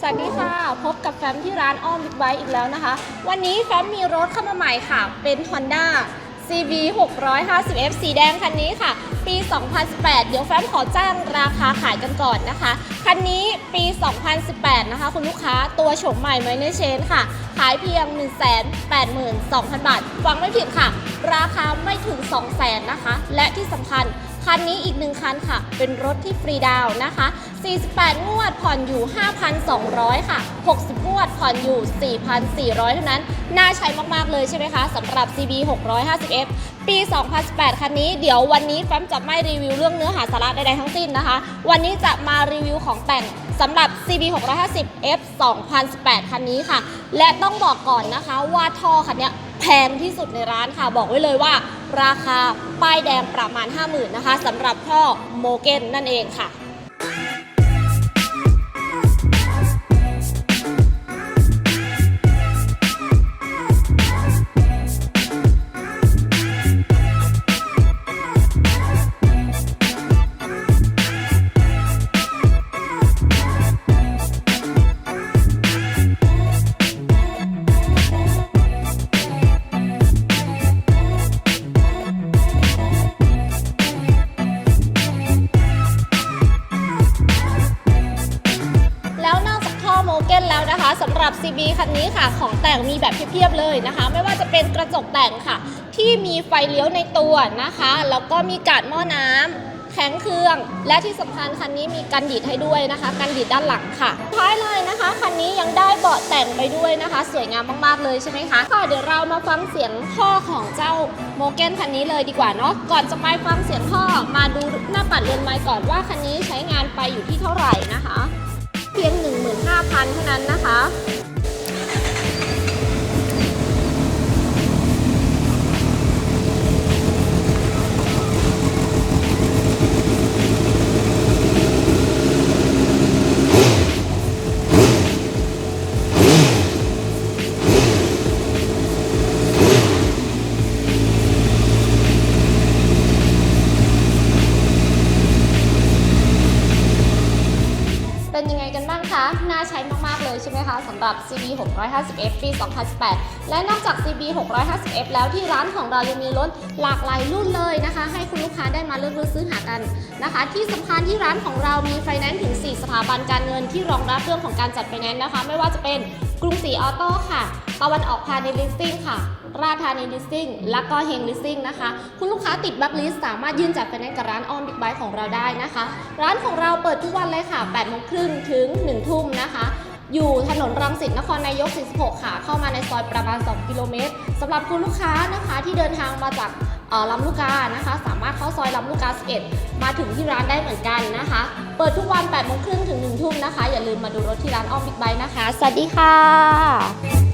สวัสดีค่ะ พบกับแฟมที่ร้านอ้อมบิ๊กไบค์อีกแล้วนะคะ วันนี้แฟมมีรถเข้ามาใหม่ค่ะ เป็น Honda CV 650F สีแดงคันนี้ค่ะ ปี 2018 เดี๋ยวแฟมขอแจ้งราคาขายกันก่อนนะคะ คันนี้ปี 2018 นะคะ คุณลูกค้าตัวโฉมใหม่ไมเนเชนค่ะ ขายเพียง 182,000 บาท ฟังไม่ผิดค่ะ ราคาไม่ถึง 200,000นะคะ และที่สำคัญ คันนี้อีกหนึ่งคันค่ะ เป็นรถที่ฟรีดาวนะคะ 48 งวดผ่อนอยู่ 5,200 ค่ะ 60 งวดผ่อนอยู่ 4,400 เท่านั้น น่าใช้มาก ๆ เลยใช่ไหมคะสำหรับ CB 650F ปี 2018 คันนี้ เดี๋ยววันนี้แฟมจะไม่รีวิวเรื่องเนื้อหาสาระใดๆทั้งสิ้นนะคะ วันนี้จะมารีวิวของแต่งสำหรับ CB 650F 2018 คันนี้ค่ะ และต้องบอกก่อนนะคะว่าท่อคันนี้แพงที่สุดในร้านค่ะ บอกไว้เลยว่า ราคาป้ายแดงประมาณ 50,000นะคะสำหรับท่อโมเกนนั่นเองค่ะ นะคะสำหรับ CB คันนี้ค่ะ ของแต่งมีแบบเพียบๆเลยนะคะ ไม่ว่าจะเป็นกระจกแต่งค่ะ ที่มีไฟเลี้ยวในตัวนะคะ แล้วก็มีกาดหม้อน้ำแข็งเครื่อง และที่สำคัญคันนี้มีกันดิดให้ด้วยนะคะ กันดิดด้านหลังค่ะ ท้ายเลยนะคะคันนี้ยังได้เบาะแต่งไปด้วยนะคะ สวยงามมากๆเลยใช่ไหมคะค่ะเดี๋ยวเรามาฟังเสียงท่อของเจ้าโมเกนคันนี้เลยดีกว่าเนาะก่อนจะไปฟังเสียงท่อมาดูหน้าปัดเรือนไม้ก่อนว่าคันนี้ใช้งานไปอยู่ที่เท่าไหร่นะคะ เพียง 5,000เท่านั้นนะคะ น่าใช้มากๆเลยใช่ไหมคะสำหรับ CB 650F ปี 2018 และนอกจาก CB 650F แล้วที่ร้านของเรายังมีรถหลากหลายรุ่นเลยนะคะ ให้คุณลูกค้าได้มาเลือกซื้อหากันนะคะ ที่สำคัญที่ร้านของเรามีไฟแนนซ์ถึง 4 สถาบันการเงินที่รองรับเรื่องของการจัดไฟแนนซ์นะคะ ไม่ว่าจะเป็น กรุงศรีออโต้ค่ะ ตะวันออกพาณิชย์ลิสซิ่งค่ะ ราชธานีลิสซิ่ง และก็เฮงลิสซิ่งนะคะ คุณลูกค้าติดบัคลิสสามารถยื่นจัดไฟแนนซ์กับร้านออมบิ๊กไบค์ของเราได้นะคะ ร้านของเราเปิดทุกวันเลยค่ะ8โมงครึ่งถึง 1 ทุ่มนะคะอยู่ถนนรังสิตนครนายก 46 ค่ะ เข้ามาในซอยประมาณ 2 กิโลเมตรสำหรับคุณลูกค้านะคะที่เดินทางมาจาก ลำลูกกานะคะ สามารถเข้าซอยลำลูกกา 11 มาถึงที่ร้านได้เหมือนกันนะคะ เปิดทุกวัน8โมงครึ่งถึง1ทุ่มนะคะ อย่าลืมมาดูรถที่ร้านอ้อมบิ๊กไบค์นะคะ สวัสดีค่ะ